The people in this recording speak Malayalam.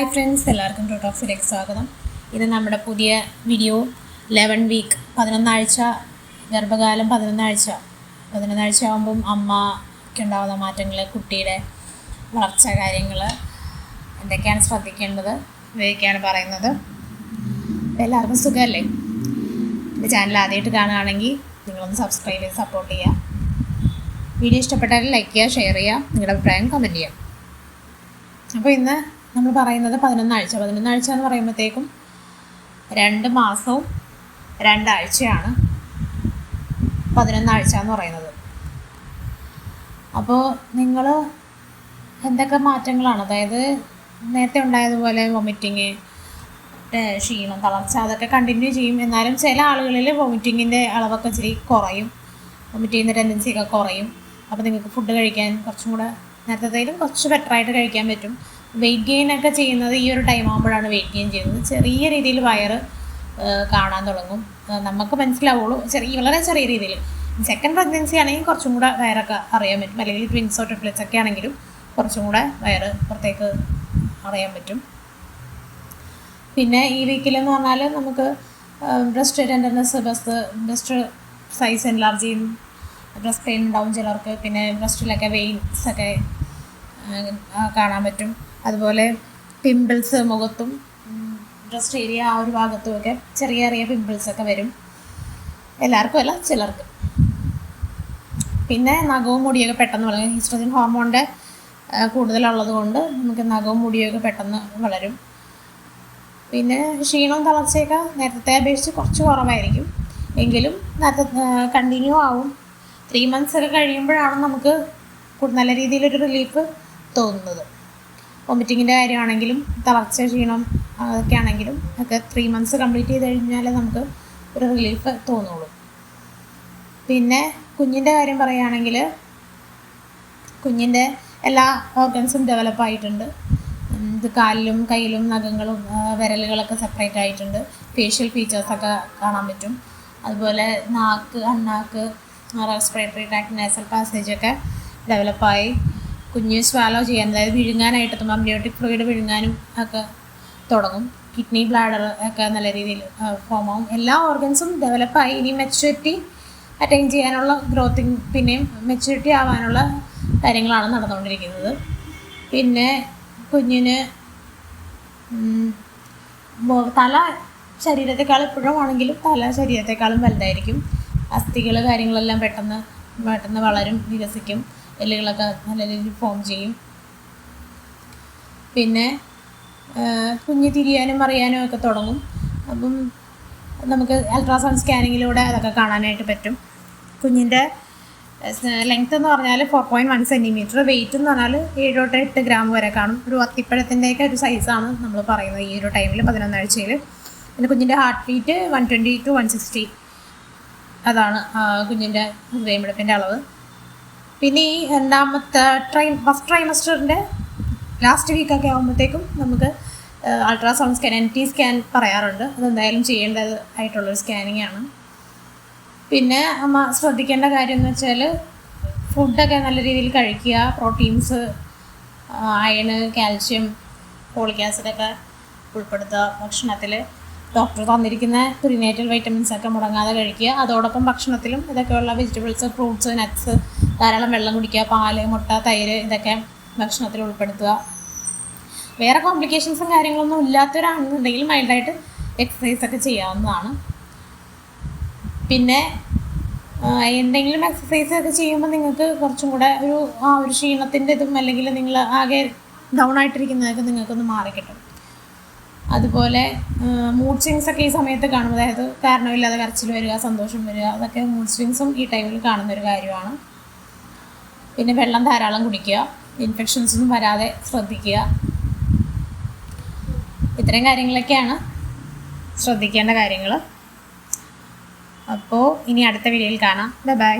ഹായ് ഫ്രണ്ട്സ് എല്ലാവർക്കും ടു സ്വാഗതം. ഇത് നമ്മുടെ പുതിയ വീഡിയോ ലെവൻ വീക്ക് പതിനൊന്നാഴ്ച ഗർഭകാലം പതിനൊന്നാഴ്ച പതിനൊന്നാഴ്ച ആകുമ്പം അമ്മയ്ക്ക് ഉണ്ടാകുന്ന മാറ്റങ്ങൾ കുട്ടിയുടെ വളർച്ച കാര്യങ്ങൾ എന്തൊക്കെയാണ് ശ്രദ്ധിക്കേണ്ടത് ഇവയൊക്കെയാണ് പറയുന്നത്. എല്ലാവർക്കും സുഖമല്ലേ? എന്റെ ചാനൽ ആദ്യമായിട്ട് കാണുകയാണെങ്കിൽ നിങ്ങളൊന്ന് സബ്സ്ക്രൈബ് ചെയ്ത് സപ്പോർട്ട് ചെയ്യുക. വീഡിയോ ഇഷ്ടപ്പെട്ടാൽ ലൈക്ക് ചെയ്യുക ഷെയർ ചെയ്യുക നിങ്ങളുടെ അഭിപ്രായം കമന്റ് ചെയ്യുക. അപ്പോൾ ഇന്ന് നമ്മൾ പറയുന്നത് പതിനൊന്നാഴ്ച. പതിനൊന്നാഴ്ച എന്ന് പറയുമ്പോഴത്തേക്കും രണ്ട് മാസവും രണ്ടാഴ്ചയാണ് പതിനൊന്നാഴ്ച എന്ന് പറയുന്നത്. അപ്പോൾ നിങ്ങൾ എന്തൊക്കെ മാറ്റങ്ങളാണ്? അതായത് നേരത്തെ ഉണ്ടായതുപോലെ വൊമിറ്റിങ് ക്ഷീണം തളർച്ച അതൊക്കെ കണ്ടിന്യൂ ചെയ്യും. എന്നാലും ചില ആളുകളിൽ വൊമിറ്റിങ്ങിന്റെ അളവൊക്കെ ഇച്ചിരി കുറയും. വൊമിറ്റ് ചെയ്യുന്ന ടെൻഡൻസി ഒക്കെ കുറയും. അപ്പോൾ നിങ്ങൾക്ക് ഫുഡ് കഴിക്കാൻ കുറച്ചും കൂടെ നേരത്തേലും കുറച്ച് ബെറ്ററായിട്ട് കഴിക്കാൻ പറ്റും. വെയിറ്റ് ഗെയിൻ ഒക്കെ ചെയ്യുന്നത് ഈ ഒരു ടൈം ആകുമ്പോഴാണ് വെയിറ്റ് ഗെയിൻ ചെയ്യുന്നത്. ചെറിയ രീതിയിൽ വയറ് കാണാൻ തുടങ്ങും. നമുക്ക് മനസ്സിലാവുള്ളൂ ചെറിയ വളരെ ചെറിയ രീതിയിൽ. സെക്കൻഡ് പ്രഗ്നൻസി ആണെങ്കിൽ കുറച്ചും കൂടെ വയറൊക്കെ അറിയാൻ പറ്റും. അല്ലെങ്കിൽ ട്വിൻസോ ട്രിപ്ലറ്റ്സ് ഒക്കെ ആണെങ്കിലും കുറച്ചും കൂടെ വയറ് പുറത്തേക്ക് അറിയാൻ പറ്റും. പിന്നെ ഈ വീക്കിലെന്ന് പറഞ്ഞാൽ നമുക്ക് ബ്രസ്റ്റ് ടെൻഡർനെസ് ബസ് ബ്രസ്റ്റ് സൈസ് എൻലാർജിയും ബ്രസ്റ്റ് പെയിൻ ഉണ്ടാവും ചിലർക്ക്. പിന്നെ ബ്രസ്റ്റിലൊക്കെ വെയിൻസ് ഒക്കെ കാണാൻ പറ്റും. അതുപോലെ പിമ്പിൾസ് മുഖത്തും ബ്രസ്റ്റ് ഏരിയ ആ ഒരു ഭാഗത്തും ഒക്കെ ചെറിയ ചെറിയ പിമ്പിൾസ് ഒക്കെ വരും. എല്ലാവർക്കും അല്ല ചിലർക്ക്. പിന്നെ നഖവും മുടിയൊക്കെ പെട്ടെന്ന് വളരും. ഈസ്ട്രജൻ ഹോർമോണിന്റെ കൂടുതലുള്ളത് കൊണ്ട് നമുക്ക് നഖവും മുടിയൊക്കെ പെട്ടെന്ന് വളരും. പിന്നെ ക്ഷീണവും തളർച്ചയൊക്കെ നേരത്തെ അപേക്ഷിച്ച് കുറച്ച് കുറവായിരിക്കും. എങ്കിലും നേരത്തെ കണ്ടിന്യൂ ആവും. ത്രീ മന്ത്സ് ഒക്കെ കഴിയുമ്പോഴാണ് നമുക്ക് നല്ല രീതിയിലൊരു റിലീഫ് തോന്നുന്നത്. വൊമിറ്റിങ്ങിന്റെ കാര്യമാണെങ്കിലും തളർച്ച ക്ഷീണം അതൊക്കെ ആണെങ്കിലും ഒക്കെ ത്രീ മന്ത്സ് കംപ്ലീറ്റ് ചെയ്ത് കഴിഞ്ഞാൽ നമുക്ക് ഒരു റിലീഫ് തോന്നുള്ളൂ. പിന്നെ കുഞ്ഞിന്റെ കാര്യം പറയുകയാണെങ്കിൽ കുഞ്ഞിന്റെ എല്ലാ ഓർഗൻസും ഡെവലപ്പ് ആയിട്ടുണ്ട്. ഇത് കാലിലും കയ്യിലും നഖങ്ങളും വിരലുകളൊക്കെ സെപ്പറേറ്റ് ആയിട്ടുണ്ട്. ഫേഷ്യൽ ഫീച്ചേഴ്സൊക്കെ കാണാൻ പറ്റും. അതുപോലെ നാക്ക് അണ്ണാക്ക് റെസ്പിറേറ്ററി ട്രാക്ട് നേസൽ പാസേജൊക്കെ ഡെവലപ്പായി കുഞ്ഞ് സ്വാലോ ചെയ്യാൻ അതായത് വിഴുങ്ങാനായിട്ട് എത്തുമ്പോൾ അമ്നിയോട്ടിക് ഫ്ലൂയിഡ് വിഴുങ്ങാനും ഒക്കെ തുടങ്ങും. കിഡ്നി ബ്ലാഡർ ഒക്കെ നല്ല രീതിയിൽ ഫോം ആവും. എല്ലാ ഓർഗൻസും ഡെവലപ്പായി ഇനി മെച്യൂരിറ്റി അറ്റൈൻ ചെയ്യാനുള്ള ഗ്രോത്തിങ് പിന്നെയും മെച്യൂരിറ്റി ആവാനുള്ള കാര്യങ്ങളാണ് നടന്നുകൊണ്ടിരിക്കുന്നത്. പിന്നെ കുഞ്ഞിന് തല ശരീരത്തെക്കാൾ എപ്പോഴും ആണെങ്കിലും തല ശരീരത്തെക്കാളും വലുതായിരിക്കും. അസ്ഥികൾ കാര്യങ്ങളെല്ലാം പെട്ടെന്ന് പെട്ടെന്ന് വളരും വികസിക്കും. എല്ലുകളൊക്കെ നല്ല രീതിയിൽ ഫോം ചെയ്യും. പിന്നെ കുഞ്ഞ് തിരിയാനും അറിയാനും ഒക്കെ തുടങ്ങും. അപ്പം നമുക്ക് അൾട്രാസൗണ്ട് സ്കാനിങ്ങിലൂടെ അതൊക്കെ കാണാനായിട്ട് പറ്റും. കുഞ്ഞിന്റെ ലെങ്ത് എന്ന് പറഞ്ഞാൽ four point one centimetre weight എന്ന് പറഞ്ഞാൽ ഏഴ് തൊട്ട് എട്ട് ഗ്രാം വരെ കാണും. ഒരു അത്തിപ്പഴത്തിന്റെയൊക്കെ ഒരു സൈസാണ് നമ്മൾ പറയുന്നത് ഈ ഒരു ടൈമിൽ പതിനൊന്നാഴ്ചയിൽ പിന്നെ കുഞ്ഞിന്റെ heart beat one twenty to one sixty അതാണ് കുഞ്ഞിന്റെ ഹൃദയമിടിപ്പിന്റെ അളവ്. പിന്നെ ഈ രണ്ടാമത്തെ ട്രൈ ഫസ്റ്റ് ട്രൈമസ്റ്ററിന്റെ ലാസ്റ്റ് വീക്കൊക്കെ ആകുമ്പോഴത്തേക്കും നമുക്ക് ultrasound scan N T scan പറയാറുണ്ട്. അതെന്തായാലും ചെയ്യേണ്ടത് ആയിട്ടുള്ളൊരു സ്കാനിങ് ആണ്. പിന്നെ അമ്മ ശ്രദ്ധിക്കേണ്ട കാര്യം എന്ന് വെച്ചാൽ ഫുഡൊക്കെ നല്ല രീതിയിൽ കഴിക്കുക പ്രോട്ടീൻസ് അയണ് കാൽഷ്യം ഫോളിക് ആസിഡൊക്കെ ഉൾപ്പെടുത്തുക ഭക്ഷണത്തിൽ ഡോക്ടർ തന്നിരിക്കുന്ന പ്രിനേറ്റൽ വൈറ്റമിൻസ് ഒക്കെ മുടങ്ങാതെ കഴിക്കുക. അതോടൊപ്പം ഭക്ഷണത്തിലും ഇതൊക്കെയുള്ള വെജിറ്റബിൾസ് ഫ്രൂട്ട്സ് നട്ട്സ് ധാരാളം വെള്ളം കുടിക്കുക പാൽ മുട്ട തൈര് ഇതൊക്കെ ഭക്ഷണത്തിൽ ഉൾപ്പെടുത്തുക. വേറെ കോംപ്ലിക്കേഷൻസും കാര്യങ്ങളൊന്നും ഇല്ലാത്തവരാണെന്നുണ്ടെങ്കിൽ മൈൽഡായിട്ട് എക്സസൈസ് ഒക്കെ ചെയ്യാവുന്നതാണ്. പിന്നെ എന്തെങ്കിലും എക്സസൈസ് ഒക്കെ ചെയ്യുമ്പോൾ നിങ്ങൾക്ക് കുറച്ചും കൂടെ ഒരു ആ ഒരു ക്ഷീണത്തിന്റെ ഇതും അല്ലെങ്കിൽ നിങ്ങൾ ആകെ ഡൗൺ ആയിട്ടിരിക്കുന്നതൊക്കെ നിങ്ങൾക്കൊന്ന് മാറിക്കിട്ടും അതുപോലെ മൂഡ് സ്വിങ്സ് ഒക്കെ ഈ സമയത്ത് കാണും. അതായത് കാരണമില്ലാതെ കരച്ചിൽ വരിക സന്തോഷം വരിക അതൊക്കെ മൂഡ് സ്വിങ്സും ഈ ടൈമിൽ കാണുന്ന ഒരു കാര്യമാണ്. പിന്നെ വെള്ളം ധാരാളം കുടിക്കുക ഇൻഫെക്ഷൻസ് ഒന്നും വരാതെ ശ്രദ്ധിക്കുക. ഇത്തരം കാര്യങ്ങളൊക്കെയാണ് ശ്രദ്ധിക്കേണ്ട കാര്യങ്ങൾ അപ്പോൾ ഇനി അടുത്ത വീഡിയോയിൽ കാണാം. Bye bye